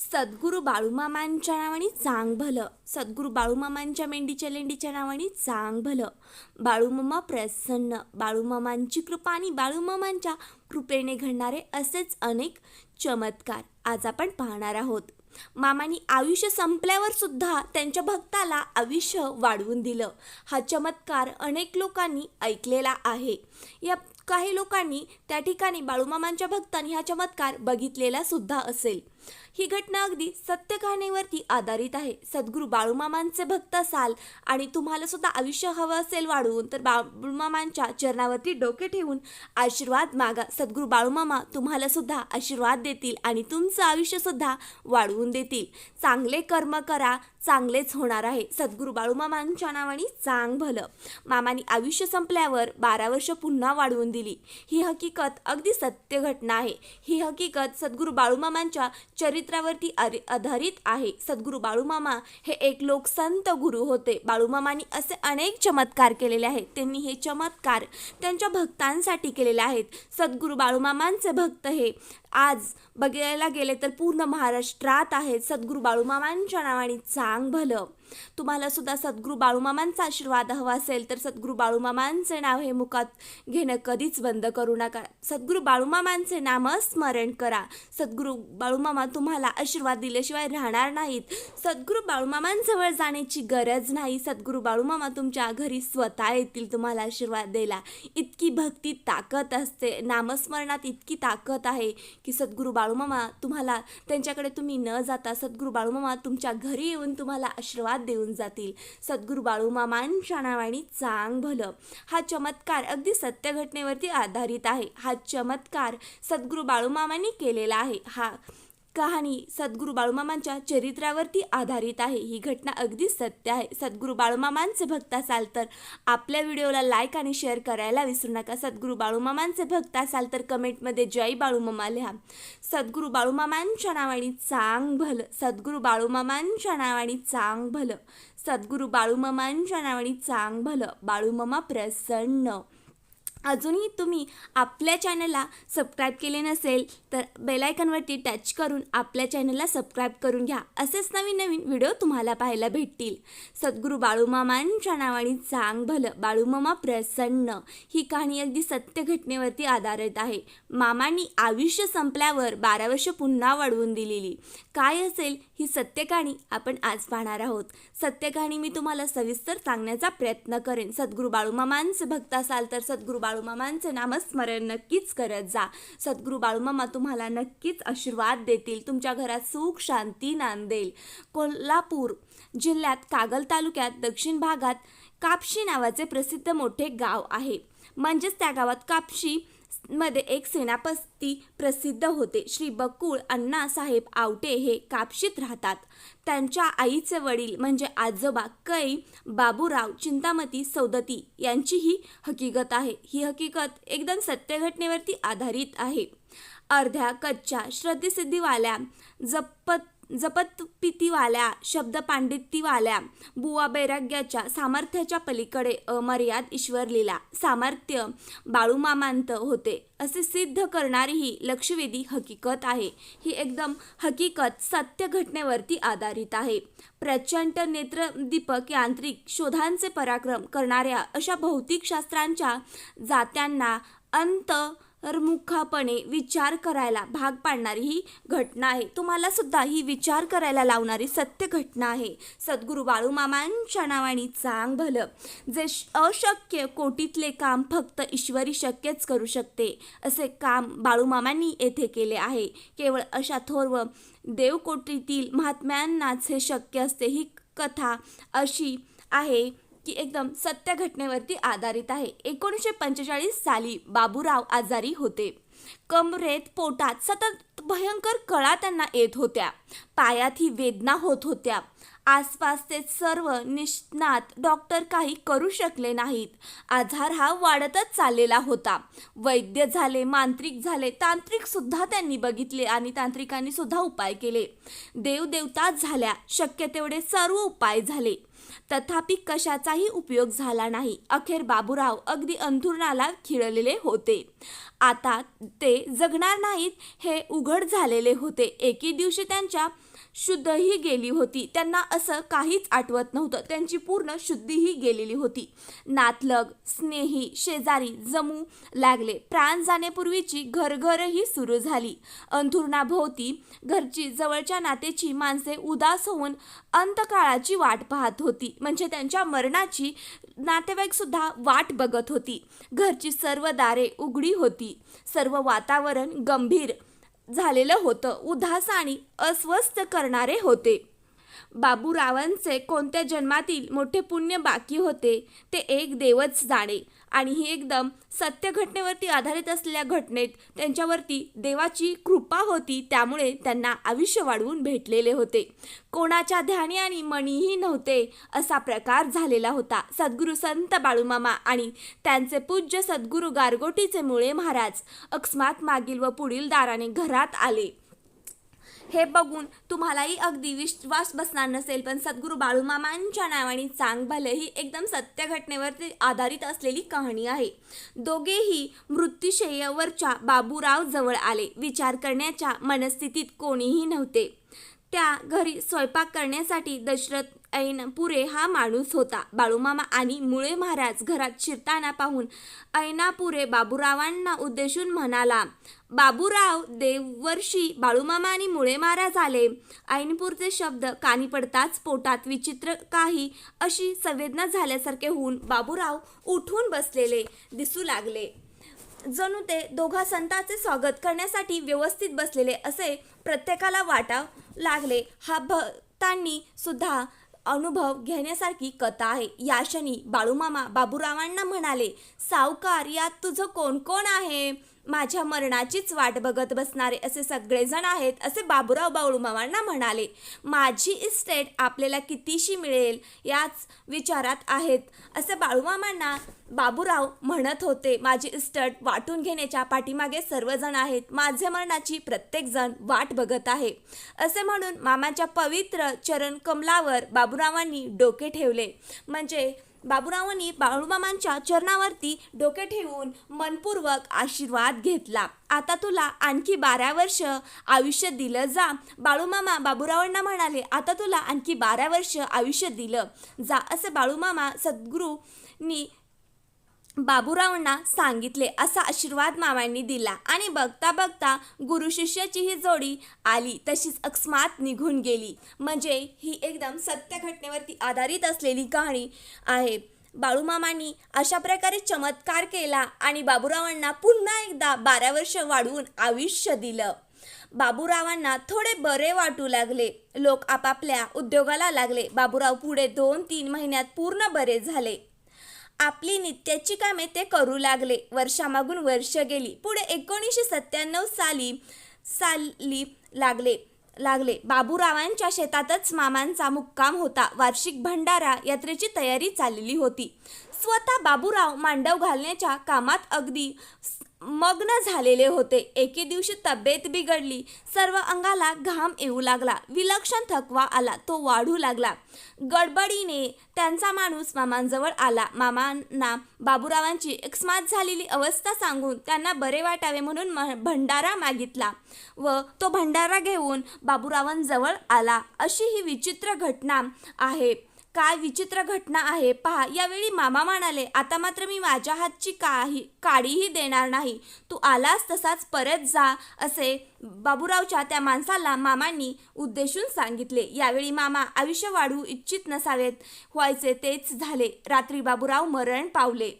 सद्गुरू बाळूमामांच्या नावाने चांग भलं सद्गुरू बाळूमामांच्या मेंढीच्या लेंडीच्या नावाने चांग भलं बाळूमामा प्रसन्न. बाळूमामांची कृपा आणि बाळूमामांच्या कृपेने घडणारे असेच अनेक चमत्कार आज आपण पाहणार आहोत. मामानी आयुष्य संपल्यावर सुद्धा त्यांच्या भक्ताला आयुष्य वाढवून दिलं. हा चमत्कार अनेक लोकांनी ऐकलेला आहे. या काही लोकांनी त्या ठिकाणी बाळूमामांच्या भक्तांनी हा चमत्कार बघितलेला सुद्धा असेल. ही घटना अगदी सत्य कहाणीवरती आधारित आहे. सद्गुरू बाळूमामांचे भक्त असाल आणि तुम्हाला सुद्धा आयुष्य हवं असेल वाढवून तर बाळूमामांच्या चरणावरती डोके ठेवून आशीर्वाद मागा. सद्गुरू बाळूमामा तुम्हाला सुद्धा आशीर्वाद देतील आणि तुमचं आयुष्य सुद्धा वाढवून देतील. चांगले कर्म करा चांगलेच होणार आहे. सद्गुरू बाळूमामांच्या नावाने चांग भलं. मामानी आयुष्य संपल्यावर बारा वर्ष पुन्हा वाढवून दिली. ही हकीकत अगदी सत्य घटना आहे. ही हकीकत सद्गुरू बाळूमामांच्या चरित्रावरती आधारित आहे. सद्गुरू बाळूमामा हे एक लोकसंत गुरु होते. बाळूमामांनी असे अनेक चमत्कार केलेले आहेत. त्यांनी हे चमत्कार त्यांच्या भक्तांसाठी केलेले आहेत. सद्गुरू बाळूमामांचे भक्त हे आज बघायला गेले तर पूर्ण महाराष्ट्रात आहेत. सद्गुरू बाळूमामांच्या नावाने चांग भलं. तुम्हाला सुद्धा सद्गुरू बाळूमामांचा आशीर्वाद हवा असेल तर सद्गुरू बाळूमामांचे नाव हे मुखात घेणं कधीच बंद करू नका. सद्गुरू बाळूमामांचे नामस्मरण करा. सद्गुरू बाळूमामा तुम्हाला आशीर्वाद दिल्याशिवाय राहणार नाहीत. सद्गुरू बाळूमामांजवळ जाण्याची गरज नाही. सद्गुरू बाळूमामा तुमच्या घरी स्वतः येतील तुम्हाला आशीर्वाद द्यायला. इतकी भक्ती ताकद असते. नामस्मरणात इतकी ताकद आहे की सद्गुरू बाळूमामा तुम्हाला त्यांच्याकडे तुम्ही न जाता सद्गुरू बाळूमामा तुमच्या घरी येऊन तुम्हाला आशीर्वाद देऊन जातील. सद्गुरू बाळूमामांच्या नावाने चांग भलं. हा चमत्कार अगदी सत्य घटनेवरती आधारित आहे. हा चमत्कार सद्गुरू बाळूमामांनी केलेला आहे. हा कहाणी सद्गुरू बाळूमामांच्या चरित्रावरती आधारित आहे. ही घटना अगदी सत्य आहे. सद्गुरू बाळूमामांचे भक्त असाल तर आपल्या व्हिडिओला लाईक आणि शेअर करायला विसरू नका. सद्गुरू बाळूमामांचे भक्त असाल तर कमेंटमध्ये जय बाळूमामा लिहा. सद्गुरू बाळूमामांच्या नावाने चांग भलं. सद्गुरू बाळूमामांच्या नावाने चांग भलं. सद्गुरू बाळूमामांच्या नावाने चांग भलं. बाळूमामा प्रसन्न. अजूनही तुम्ही आपल्या चॅनलला सबस्क्राईब केले नसेल तर बेलायकनवरती टच करून आपल्या चॅनलला सबस्क्राईब करून घ्या. असेच नवीन नवीन व्हिडिओ तुम्हाला पाहायला भेटतील. सद्गुरू बाळूमामांच्या नावाने चांग भलं बाळूमामा प्रसन्न. ही कहाणी अगदी सत्य घटनेवरती आधारित आहे. मामांनी आयुष्य संपल्यावर बारा वर्ष पुन्हा वाढवून दिलेली. काय असेल ही सत्य कहाणी आपण आज पाहणार आहोत. सत्य कहाणी मी तुम्हाला सविस्तर सांगण्याचा प्रयत्न करेन. सद्गुरू बाळूमामांचे भक्त असाल तर सद्गुरू बाळूमामांचे नामस्मरण नक्कीच करत जा. सद्गुरू बाळूमामा तुम्हाला नक्कीच आशीर्वाद देतील. तुमच्या घरात सुख शांती नांदेल कोल्हापूर जिल्ह्यात कागल तालुक्यात दक्षिण भागात कापशी नावाचे प्रसिद्ध मोठे गाव आहे. म्हणजेच त्या गावात कापशी मध्ये एक सेनापती प्रसिद्ध होते. श्री बकुळ अण्णासाहेब आवटे हे कापशीत राहतात. त्यांच्या आईचे वडील म्हणजे आजोबा कै बाबूराव चिंतामती सौदती यांची ही हकीकत आहे. ही हकीकत एकदम सत्य घटनेवरती आधारित आहे. अर्ध्या कच्च्या श्रद्धेसिद्धीवाल्या जपत जपतपितीवाल्या शब्द पांडित्यवाल्या बुवा बैराग्याच्या सामर्थ्याच्या पलीकडे अमर्याद ईश्वर लीला सामर्थ्य बाळूमामांत होते. असे सिद्ध करणारी ही लक्षवेधी हकीकत आहे. ही एकदम हकीकत सत्य घटनेवरती आधारित आहे. प्रचंड नेत्रदीपक यांत्रिक शोधांचे पराक्रम करणाऱ्या अशा भौतिकशास्त्रांच्या जात्यांना अंत मुखापणे विचार करायला भाग पाडणारी ही घटना आहे. तुम्हाला सुद्धा ही विचार करायला लावणारी सत्य घटना आहे. सद्गुरू बाळूमामांच्या नावाने चांग भलं. जे श- अशक्य कोटीतले काम फक्त ईश्वरी शक्यच करू शकते असे काम बाळूमामांनी येथे केले आहे. केवळ अशा थोरव देवकोटीतील महात्म्यांनाच हे शक्य असते ही कथा अशी आहे. की एकदम सत्य घटनेवरती आधारित आहे. एकोणीसशे पंचेचाळीस साली बाबूराव आजारी होते. कमरेत पोटात सतत भयंकर कळा त्यांना येत होत्या. पायात ही वेदना होत होत्या. आसपासचे सर्व निष्णात डॉक्टर काही करू शकले नाहीत. आजार हा वाढतच चाललेला होता. वैद्य झाले मांत्रिक झाले तांत्रिक सुद्धा त्यांनी बघितले आणि तांत्रिकांनी सुद्धा उपाय केले. देवदेवता झाल्या. शक्य तेवढे सर्व उपाय झाले. तथापि कशाचाही उपयोग झाला नाही. अखेर बाबूराव अगदी अंथुरणाला खिळलेले होते. आता ते जगणार नाहीत हे उघड झालेले होते. एके दिवशी त्यांच्या शुद्धही गेली होती. त्यांना असं काहीच आठवत नव्हतं. त्यांची पूर्ण शुद्धीही गेलेली होती. नातलग स्नेही शेजारी जमू लागले. प्राण जाण्यापूर्वीची घरघरही सुरू झाली. अंथुरणाभोवती घरची जवळच्या नातेची माणसे उदास होऊन अंतकाळाची वाट पाहत होती. म्हणजे त्यांच्या मरणाची नातेवाईक सुद्धा वाट बघत होती. घरची सर्व दारे उघडी होती. सर्व वातावरण गंभीर झालेलं होतं. उदास आणि अस्वस्थ करणारे होते. बाबूरावांचे कोणत्या जन्मातील मोठे पुण्य बाकी होते ते एक देवच जाणे. आणि ही एकदम सत्य घटनेवरती आधारित असलेल्या घटनेत त्यांच्यावरती देवाची कृपा होती त्यामुळे त्यांना आयुष्य वाढवून भेटलेले होते. कोणाच्या ध्यानी आणि मणीही नव्हते असा प्रकार झालेला होता. सद्गुरू संत बाळूमामा आणि त्यांचे पूज्य सद्गुरू गारगोटीचे मुळे महाराज अकस्मात मागील व पुढील दाराने घरात आले. हे बघून तुम्हालाही अगदी विश्वास बसणार नसेल पण सद्गुरू बाळूमामांच्या नावाने चांग भले ही एकदम सत्य घटनेवरती आधारित असलेली कहाणी आहे. दोघेही मृत्यूशय्यावरच्या बाबूराव जवळ आले. विचार करण्याच्या मनस्थितीत कोणीही नव्हते. त्या घरी स्वयंपाक करण्यासाठी दशरथ ऐनपुरे हा माणूस होता. बाळूमामा आणि मुळे महाराज घरात शिरताना पाहून ऐनापुरे बाबूरावांना उद्देशून म्हणाला बाबूराव देववर्षी बाळूमामा आणि मुळे महाराज आले. ऐनपूरचे शब्द कानी पडताच पोटात विचित्र काही अशी संवेदना झाल्यासारखे होऊन बाबूराव उठून बसलेले दिसू लागले. जणू ते दोघा संतांचे स्वागत करण्यासाठी व्यवस्थित बसलेले असे प्रत्येकाला वाटाव लागले. हा भक्तांनी सुद्धा अनुभव घेण्यासारखी कथा आहे. या क्षणी बाळूमामा बाबूरावांना म्हणाले सावकार यात तुझं कोण कोण आहे? माझ्या मरणाचीच वाट बघत बसणारे असे सगळेजण आहेत असे बाबुराव बाळूमामांना म्हणाले. माझी इस्टेट आपल्याला कितीशी मिळेल याच विचारात आहेत असे बाळूमामांना बाबूराव म्हणत होते. माझी इस्टेट वाटून घेण्याच्या पाठीमागे सर्वजण आहेत माझे मरणाची प्रत्येकजण वाट बघत आहे. असे म्हणून मामाच्या पवित्र चरण कमलावर बाबुरावांनी डोके ठेवले. म्हणजे बाबुरावांनी बाळूमामांच्या चरणावरती डोके ठेवून मनपूर्वक आशीर्वाद घेतला. आता तुला आणखी बारा वर्ष आयुष्य दिलं जा. बाळूमामा बाबुरावांना म्हणाले आता तुला आणखी बारा वर्ष आयुष्य दिलं जा असं बाळूमामा सद्गुरूंनी बाबूरावांना सांगितले असा आशीर्वाद मामांनी दिला. आणि बघता बघता गुरु शिष्याची ही जोडी आली तशीच अकस्मात निघून गेली. म्हणजे ही एकदम सत्य घटनेवरती आधारित असलेली कहाणी आहे. बाळूमामांनी अशा प्रकारे चमत्कार केला आणि बाबूरावांना पुन्हा एकदा बारा वर्ष वाढवून आयुष्य दिलं. बाबूरावांना थोडे बरे वाटू लागले. लोक आपापल्या उद्योगाला लागले. बाबूराव पुढे दोन तीन महिन्यात पूर्ण बरे झाले. आपली नित्याची कामे ते करू लागले. वर्षामागून वर्ष गेली. पुढे एकोणीसशे सत्त्याण्णव साली साली लागले लागले. बाबूरावांच्या शेतातच मामांचा मुक्काम होता. वार्षिक भंडारा यात्रेची तयारी चाललेली होती. स्वतः बाबूराव मांडव घालण्याच्या कामात अगदी मग्न झालेले होते. एके दिवशी तब्येत बिघडली. सर्व अंगाला घाम येऊ लागला. विलक्षण थकवा आला. तो वाढू लागला. गडबडीने त्यांचा माणूस मामांजवळ आला. मामांना बाबूरावांची अकस्मात झालेली अवस्था सांगून त्यांना बरे वाटावे म्हणून म भंडारा मागितला व तो भंडारा घेऊन बाबूरावांजवळ आला. अशी ही विचित्र घटना आहे. काय विचित्र घटना आहे पहा. यावेळी मामा म्हणाले आता मात्र मी माझ्या हातची काही काडीही देणार नाही. तू आलास तसाच परत जा असे बाबूरावच्या त्या माणसाला मामांनी उद्देशून सांगितले. यावेळी मामा आयुष्य वाढवू इच्छित नसावेत. व्हायचे तेच झाले. रात्री बाबूराव मरण पावले.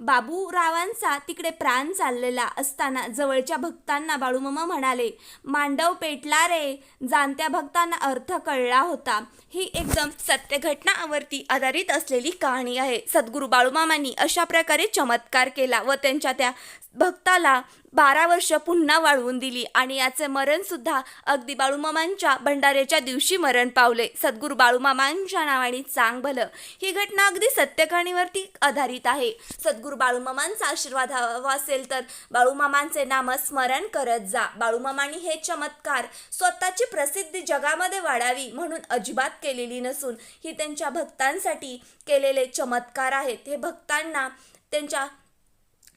बाबूरावांचा तिकडे प्राण चाललेला असताना जवळच्या भक्तांना बाळूमामा म्हणाले मांडव पेटला रे. जाणत्या भक्तांना अर्थ कळला होता. ही एकदम सत्य घटनावरती आधारित असलेली कहाणी आहे. सद्गुरू बाळूमामांनी अशा प्रकारे चमत्कार केला व त्यांच्या त्या भक्ताला बारा वर्ष पुन्हा वाढवून दिली आणि याचे मरण सुद्धा अगदी बाळूमामांच्या भंडाऱ्याच्या दिवशी मरण पावले. सद्गुरू बाळूमामांच्या नावाने चांग भलं. ही घटना अगदी सत्यकाणीवरती आधारित आहे. सद्गुरू बाळूमामांचा आशीर्वाद हवा असेल तर बाळूमामांचे नामस्मरण करत जा. बाळूमामांनी हे चमत्कार स्वतःची प्रसिद्धी जगामध्ये वाढावी म्हणून अजिबात केलेली नसून ही त्यांच्या भक्तांसाठी केलेले चमत्कार आहेत. हे भक्तांना त्यांच्या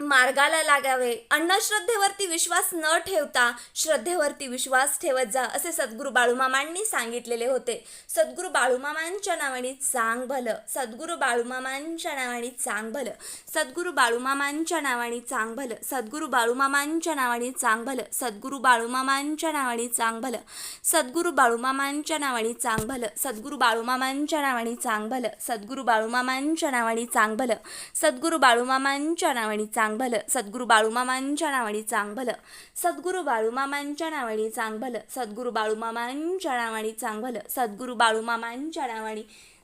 मार्गाला लागावे. अंधश्रद्धेवरती विश्वास न ठेवता श्रद्धेवरती विश्वास ठेवत जा असे सद्गुरू बाळूमामांनी सांगितलेले होते. सद्गुरू बाळूमामांच्या नावाने चांग भलं. सद्गुरू बाळूमामांच्या नावाने चांग भलं. सद्गुरू बाळूमामांच्या नावाने चांग भलं. सद्गुरू बाळूमामांच्या नावाने चांग भलं. सद्गुरू बाळूमामांच्या नावाने चांग भलं. सद्गुरू बाळूमामांच्या नावाने चांग भलं. सद्गुरू बाळूमामांच्या नावाने चांग भलं. सद्गुरू बाळूमामांच्या नावाने चांग भलं. सद्गुरू बाळूमामांच्या नावाने चांग भलं सद्गुरू बाळूमामांच्या नावाने चांग भलं सद्गुरू बाळूमामांच्या नावाने चांग भलं सद्गुरू बाळूमामांच्या नावाने चांग भलं सद्गुरू बाळूमामांच्या नावाने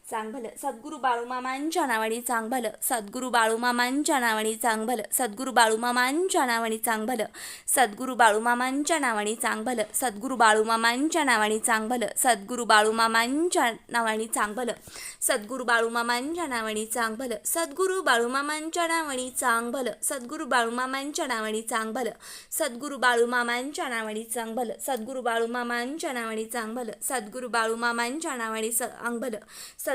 चांग भलं सद्गुरू बाळूमामांच्या नावाने चांग भलं सद्गुरू बाळूमामांच्या नावाने चांग भलं सद्गुरू बाळूमामांच्या नावाने चांग भलं सद्गुरू बाळूमामांच्या नावाने चांग भलं सद्गुरू बाळूमामांच्या नावाने चांग भलं सद्गुरू बाळूमामांच्या नावाने चांग भलं सद्गुरू बाळूमामांच्या नावाने चांग भलं सद्गुरू बाळूमामांच्या नावाने चांग भलं सद्गुरू बाळूमामांच्या नावाने चांग भलं सद्गुरू बाळूमामांच्या नावाने चांग भलं सद्गुरू बाळूमामांच्या नावाने चांग भलं सद्गुरू बाळूमामांच्या नावाने चांग भलं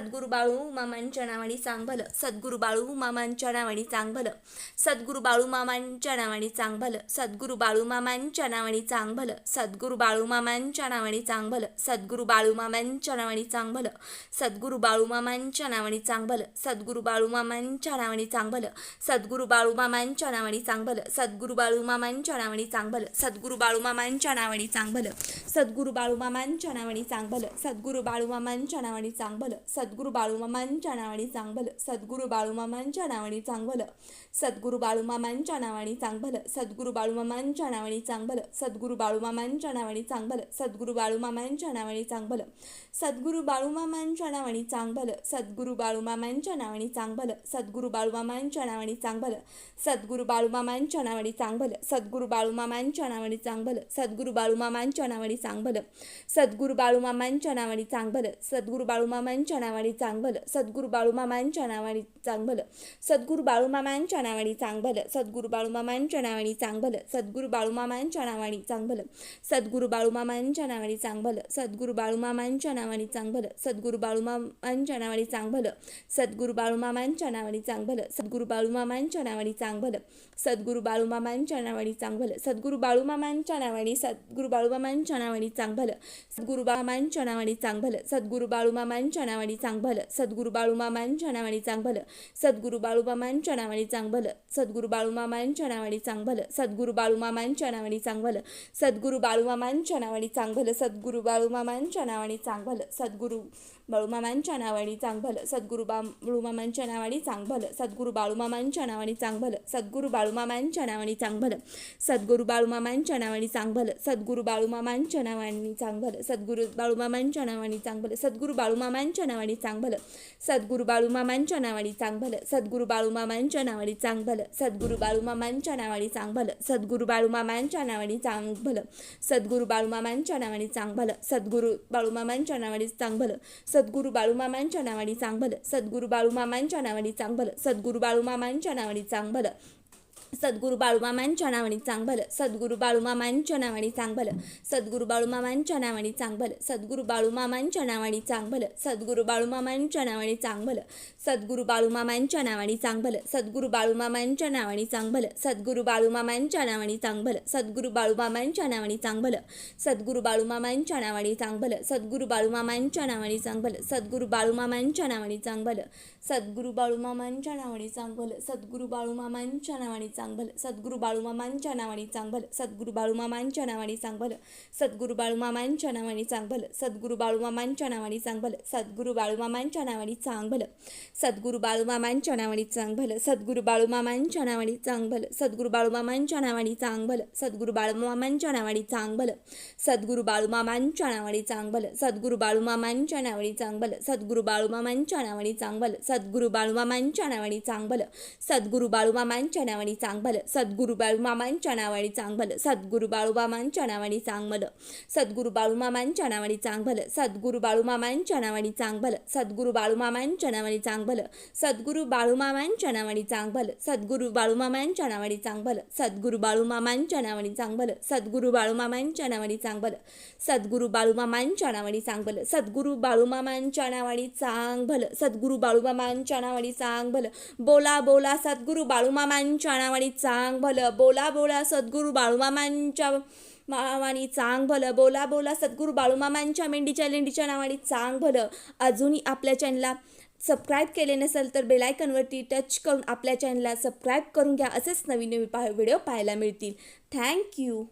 सद्गुरू बाळू मामांच्या नावाने चांग भलं सद्गुरू बाळू मामांच्या नावाने चांग भलं सद्गुरू बाळू मामांच्या नावाने चांग भलं सद्गुरू बाळू मामांच्या नावाने चांग भलं सद्गुरू बाळू मामांच्या नावाने चांग भलं सद्गुरू बाळू मामांच्या नावाने चांग भलं सद्गुरू बाळू मामांच्या नावाने चांग भलं सद्गुरू बाळू मामांच्या नावाने चांग भलं सद्गुरू बाळू मामांच्या नावाने चांग भलं सद्गुरू बाळू मामांच्या नावाने चांग भलं सद्गुरू बाळू मामांच्या नावाने चांग भलं सद्गुरू बाळू मामांच्या नावाने चांग भलं सद्गुरू बाळू मामांच्या नावाने चांग भलं सद्गुरू बाळूमामांच्या नावाने चांगलं सद्गुरू बाळूमामांच्या नावाने चांगलं सद्गुरू बाळूमामांच्या नावाने चांगलं सद्गुरू बाळूमामांच्या नावाने चांगलं सद्गुरू बाळूमामांच्या नावाने चांगलं सद्गुरू बाळूमामांच्या नावाने चांगलं सद्गुरू बाळूमामांच्या नावाने चांगलं सद्गुरू बाळूमामांच्या नावाने चांगलं सद्गुरू बाळूमामांच्या नावाने चांगलं सद्गुरू बाळूमामांच्या नावाने चांगलं सद्गुरू बाळूमामांच्या नावाने चांगलं सद्गुरू बाळूमामांच्या नावाने चांगलं सद्गुरू बाळूमामांच्या नावाने चांगलं सद्गुरू बाळूमामांच्या नावाने चांगलं सद्गुरू बाळूमामांच्या नावाने चांगलं सद्गुरू बाळूमामांच्या नावाने चांगलं सद्गुरू बाळूमामांच्या नावाने चांगलं सद्गुरू बाळूमामांच्या नावाने चांगलं सद्गुरू बाळूमामांच्या नावाने चांगलं सद्गुरू बाळूमामांच्या नावाने चांगलं सद्गुरू बाळूमामांच्या नावाने चांगलं सद्गुरू बाळूमामांच्या नावाने चांगलं सद्गुरू बाळूमामांच्या नावाने चांगभलं सद्गुरु बाळूमामांच्या नावानी चांगभलं सद्गुरु बाळूमामांच्या नावानी सद्गुरु बाळूमामांच्या नावानी सद्गुरु सद्गुरू बामांच्या नावानी चांगभलं सद्गुरू बाळूमामांच्या नावानी चांगभलं सद्गुरू बाळूमामांच्या नावानी चांगभलं सद्गुरु बाळूमामांच्या नावानी चांगभलं सद्गुरु बाळूमामांच्या नावानी चांगभलं सद्गुरु बाळूमामांच्या नावानी चांगभलं सद्गुरु बाळूमामांच्या नावानी चांगभलं सद्गुरु बाळूमामांच्या नावानी चांगभलं सद्गुरु बाळूमामांच्या नावाने चांगलं सद्गुरू बाळूमामांच्या नावाने चांगलं सद्गुरू बाळूमामांच्या नावाने चांगलं सद्गुरू बाळूमामांच्या नावाने चांगलं सद्गुरू बाळूमामांच्या नावाने चांगलं सद्गुरू बाळूमामांच्या नावाने चांगलं सद्गुरू बाळूमामांच्या नावाने चांगलं सद्गुरू बाळूमामांच्या नावाने चांगलं सद्गुरू बाळूमामांच्या नावाने चांगलं सद्गुरू बाळूमामांच्या नावाने चांगलं सद्गुरू बाळूमामांच्या नावाने चांगलं सद्गुरू बाळूमामांच्या नावाने चांगलं सद्गुरू बाळूमामांच्या नावाने चांगलं सद्गुरू बाळूमामांच्या नावाने चांगलं सद्गुरू बाळूमामांच्या नावाने चांगलं सद्गुरू बाळूमामांच्या नावाने चांगलं सद्गुरू बाळूमामांच्या नावाने चांगलं सद्गुरू बाळूमामांच्या नावाने चांगलं सद्गुरू बाळूमामांच्या नावाने चांगलं सद्गुरू बाळूमामांच्या नावाने चांगलं सद्गुरू बाळूमामांच्या नावाने चांगलं सद्गुरू बाळूमामांच्या नावाने चांगलं सद्गुरू बाळूमामांच्या नावाने चांगलं सद्गुरू बाळूमामांच्या नावाने चांगलं सद्गुरू बाळूमामांच्या नावाने चांगलं सद्गुरू बाळूमामांच्या नावाने चांगलं सद्गुरू बाळूमामांच्या नावाने चांगलं सद्गुरू बाळूमामांच्या नावाने चांगलं सद्गुरू बाळूमामांच्या नावाने चांगलं सद्गुरू बाळूमामांच्या नावाने चांगलं सद्गुरू बाळूमामांच्या नावाने चांगभल सद्गुरू बाळूमामांच्या नावाने चांगभल सद्गुरू बाळूमामांच्या नावाने चांगभल सद्गुरू बाळूमामांच्या नावाने चांगभल सद्गुरू बाळूमामांच्या नावाने चांगभल सद्गुरू बाळूमामांच्या नावाने चांगभल सद्गुरू बाळूमामांच्या नावाने चांगभल सद्गुरू बाळूमामांच्या नावाने चांगभल सद्गुरू बाळूमामांच्या नावाने चांगभल सद्गुरू बाळूमामांच्या नावाने चांगभल सद्गुरू बाळूमामांच्या नावाने चांगभल सद्गुरू बाळूमामांच्या नावाने चांगभल सद्गुरू बाळूमामांच्या नावाने चांगभल सद्गुरू बाळूमामांच्या नावाने चांगभल सद्गुरू बाळूमामांच्या नावाने चांगलं चांग चांगभलं सद्गुरू बाळूमामांच्या नावाने चांग भलं सद्गुरू बाळूमामांच्या नावाने चांग भलं सद्गुरू बाळूमामांच्या नावाने चांग भलं सद्गुरू बाळूमामांच्या नावाने चांग भलं सद्गुरू बाळूमामांच्या नावाने चांग भलं सद्गुरू बाळूमामांच्या नावाने चांग भलं सद्गुरू बाळूमामांच्या नावाने चांग भलं सद्गुरू बाळूमामांच्या नावाने चांग भलं सद्गुरू बाळूमामांच्या नावाने चांग भलं सद्गुरू बाळूमामांच्या नावाने चांग भलं सद्गुरू बाळूमामांच्या नावाने चांग भलं सद्गुरू बाळूमामांच्या नावाने चांग भलं बोला बोला सद्गुरू बाळूमामांच्या नावाने चांग भलं बोला बोला सद्गुरू बाळूमामांच्या मामानी चांग भलं बोला बोला सद्गुरू बाळूमामांच्या मेंढीच्या लेंडीच्या नावाने चांग भलं. अजूनही आपल्या चॅनलला सबस्क्राईब केले नसेल तर बेलायकनवरती टच करून आपल्या चॅनलला सबस्क्राईब करून घ्या असेच नवीन नवीन पा व्हिडिओ पाहायला मिळतील. थँक्यू